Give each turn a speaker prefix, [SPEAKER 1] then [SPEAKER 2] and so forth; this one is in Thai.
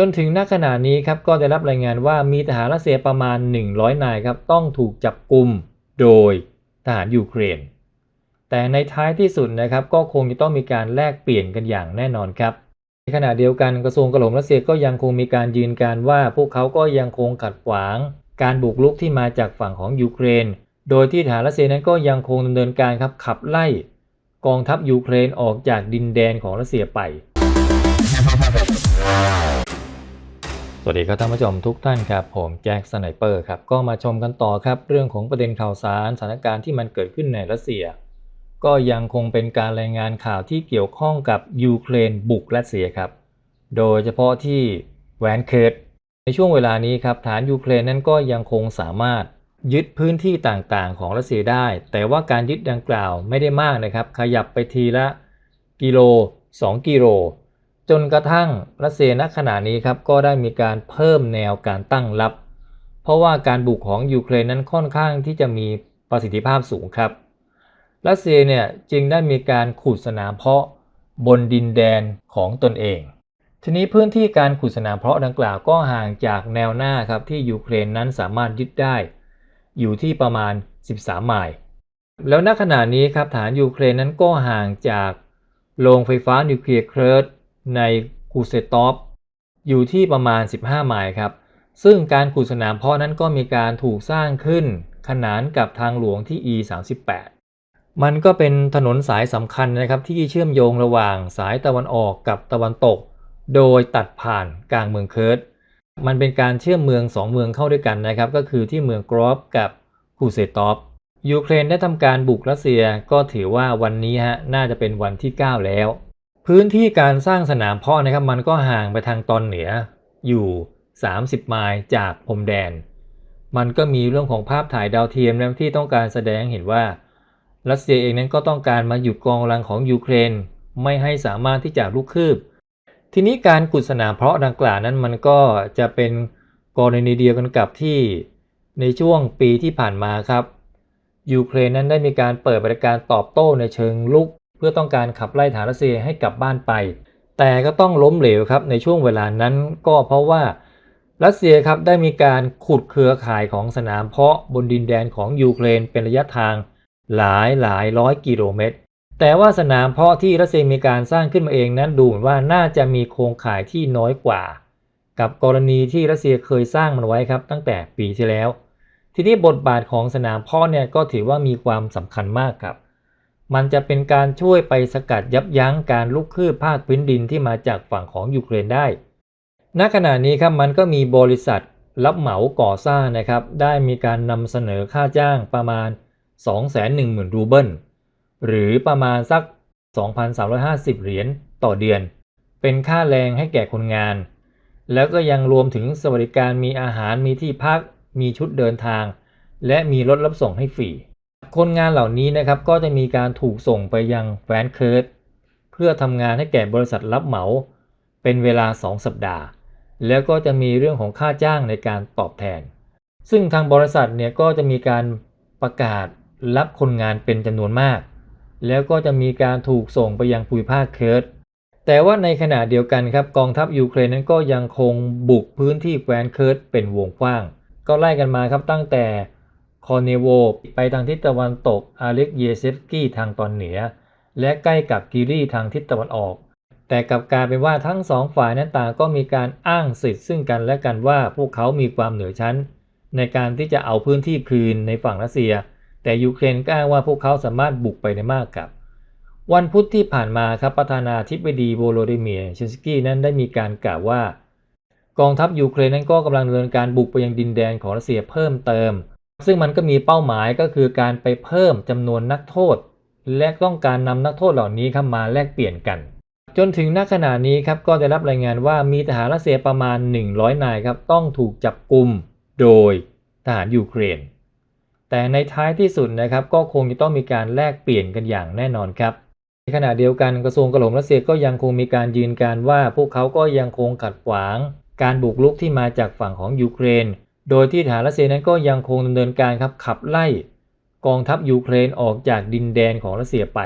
[SPEAKER 1] จนถึงณขณะนี้ครับก็ได้รับรายงานว่ามีทหารรัสเซียประมาณ 100 นายครับต้องถูกจับกลุ่มโดยทหารยูเครน แต่ในท้ายที่สุดนะครับก็คงจะต้องมีการแลกเปลี่ยนกันอย่างแน่นอนครับ ในขณะเดียวกันกระทรวงกลาโหมรัสเซียก็ยังคงมีการยืนการว่า พวกเขาก็ยังคงขัดขวาง การบุกรุกที่มาจากฝั่งของยูเครน โดยที่ทหารรัสเซียนั้นก็ยังคงดำเนินการครับขับไล่ กองทัพยูเครนออกจากดินแดนของรัสเซียไป วัสดีครับท่านผู้ชมทุกท่านครับ ผมแจ็คสไนเปอร์ครับก็มาชมกันต่อครับเรื่องของประเด็นข่าวสารสถานการณ์ที่มันเกิดขึ้นในรัสเซีย ก็ยังคงเป็นการรายงานข่าวที่เกี่ยวข้องกับยูเครนบุกรัสเซียครับ โดยเฉพาะที่แวนเคิร์ดในช่วงเวลานี้ครับฐานยูเครนนั้นก็ยังคงสามารถยึดพื้นที่ต่างๆ ของรัสเซียได้ แต่ว่าการยึดดังกล่าวไม่ได้มากนะครับ ขยับไปทีละกิโล 2 กิโล จนกระทั่งรัสเซียณขณะนี้ครับก็ได้มีการเพิ่มแนวการตั้งรับ เพราะว่าการบุกของยูเครนนั้นค่อนข้างที่จะมีประสิทธิภาพสูงครับ รัสเซียเนี่ยจึงได้มีการขุดสนามเพาะบนดินแดนของตนเอง ทีนี้พื้นที่การขุดสนามเพาะดังกล่าวก็ห่างจากแนวหน้าครับที่ยูเครนนั้นสามารถยึดได้ อยู่ที่ประมาณ 13 ไมล์ แล้วณขณะนี้ครับฐานยูเครนนั้นก็ห่างจากโรงไฟฟ้านิวเคลียร์เคิร์ด ในกูเซตอฟอยู่ที่ประมาณ 15 ไมล์ครับ ซึ่งการขุดสนามเพาะนั้นก็มีการถูกสร้างขึ้นขนานกับทางหลวงที่ E38 มันก็เป็นถนนสายสำคัญนะครับที่เชื่อมโยงระหว่างสายตะวันออกกับตะวันตก โดยตัดผ่านกลางเมืองเคิร์ดมันเป็นการเชื่อมเมือง 2 เมืองเข้าด้วยกันนะครับ ก็คือที่เมืองกรอบกับคูเซตอฟยูเครนได้ทำการบุกรัสเซียก็ถือว่าวันนี้ฮะน่าจะเป็นวันที่ 9 แล้ว พื้นที่การสร้างสนามเพาะนะครับมันก็ห่างไปทางตอนเหนืออยู่ 30 ไมล์จากพรมแดน มันก็มีเรื่องของภาพถ่ายดาวเทียมนะที่ต้องการแสดงเห็นว่า รัสเซียเองนั้นก็ต้องการมาหยุดกองกำลังของยูเครน ไม่ให้สามารถที่จะลุกคืบ ทีนี้การกุศนามเพาะดังกล่าวนั้นมันก็จะเป็นกรณีเดียวกันกับที่ในช่วงปีที่ผ่านมาครับยูเครนนั้นได้มีการเปิดบริการตอบโต้ในเชิงลุก เพื่อต้องการขับไล่ฐานรัสเซียให้กลับบ้านไป แต่ก็ต้องล้มเหลวครับในช่วงเวลานั้นก็เพราะว่ารัสเซียครับได้มีการขุดเครือข่ายของสนามเพาะบนดินแดนของยูเครนเป็นระยะทางหลายหลายร้อยกิโลเมตร แต่ว่าสนามเพาะที่รัสเซียมีการสร้างขึ้นมาเองนั้นดูเหมือนว่าน่าจะมีโครงข่ายที่น้อยกว่า กับกรณีที่รัสเซียเคยสร้างมันไว้ครับตั้งแต่ปีที่แล้ว ทีนี้บทบาทของสนามเพาะเนี่ยก็ถือว่ามีความสำคัญมากครับ มันจะเป็นการช่วยไปสกัดยับยั้งการลุกคืบภาคพื้นดินที่มาจากฝั่งของยูเครนได้ ณ ขณะนี้ครับมันก็มีบริษัทรับเหมาก่อสร้างนะครับ ได้มีการนำเสนอค่าจ้างประมาณ 210,000 รูเบิล หรือประมาณสัก 2,350 เหรียญต่อเดือน เป็นค่าแรงให้แก่คนงาน แล้วก็ยังรวมถึงสวัสดิการมีอาหารมีที่พัก มีชุดเดินทาง และมีรถรับส่งให้ฟรี คนงานเหล่านี้นะครับก็จะมีการถูกส่งไปยังแฟนเคิร์ดเพื่อทำงานให้แก่บริษัทรับเหมาเป็นเวลา 2 สัปดาห์ แล้วก็จะมีเรื่องของค่าจ้างในการตอบแทน ซึ่งทางบริษัทเนี่ยก็จะมีการประกาศรับคนงานเป็นจำนวนมาก แล้วก็จะมีการถูกส่งไปยังภูมิภาคเคิร์ดแต่ว่าในขณะเดียวกันครับกองทัพยูเครนนั้นก็ยังคงบุกพื้นที่แคว้นเคิร์ดเป็นวงกว้าง ก็ไล่กันมาครับตั้งแต่ คอเนโวไปทางทิศตะวันตกอาเล็กเยเซฟกี้ทางตอนเหนือ และใกล้กับกิรีทางทิศตะวันออก แต่กับกายเป็นว่าทั้งสองฝ่ายนั้นต่างก็มีการอ้างสิทธิ์ซึ่งกันและกันว่าพวกเขามีความเหนือชั้น ในการที่จะเอาพื้นที่คืนในฝั่งรัสเซีย แต่ยูเครนก็อ้างว่าพวกเขาสามารถบุกไปได้มากครับ วันพุธที่ผ่านมาครับประธานาธิบดีโวโลดิเมียร์เชนสกี้นั้นได้มีการกล่าวว่ากองทัพยูเครนนั้นก็กำลังดำเนินการบุกไปยังดินแดนของรัสเซียเพิ่มเติม ซึ่งมันก็มีเป้าหมายก็คือการไปเพิ่มจำนวนนักโทษ และต้องการนำนักโทษเหล่านี้เข้ามาแลกเปลี่ยนกัน จนถึงณขณะนี้ครับก็ได้รับรายงานว่ามีทหารรัสเซียประมาณ 100 นายครับต้องถูกจับกลุ่มโดยทหารยูเครน แต่ในท้ายที่สุดนะครับก็คงจะต้องมีการแลกเปลี่ยนกันอย่างแน่นอนครับในขณะเดียวกันกระทรวงกลาโหมรัสเซียก็ยังคงมีการยืนการว่าพวกเขาก็ยังคงขัดขวาง การบุกรุกที่มาจากฝั่งของยูเครน โดยที่ทหารรัสเซียนั้นก็ยังคงดำเนินการครับขับไล่กองทัพยูเครนออกจากดินแดนของรัสเซียไป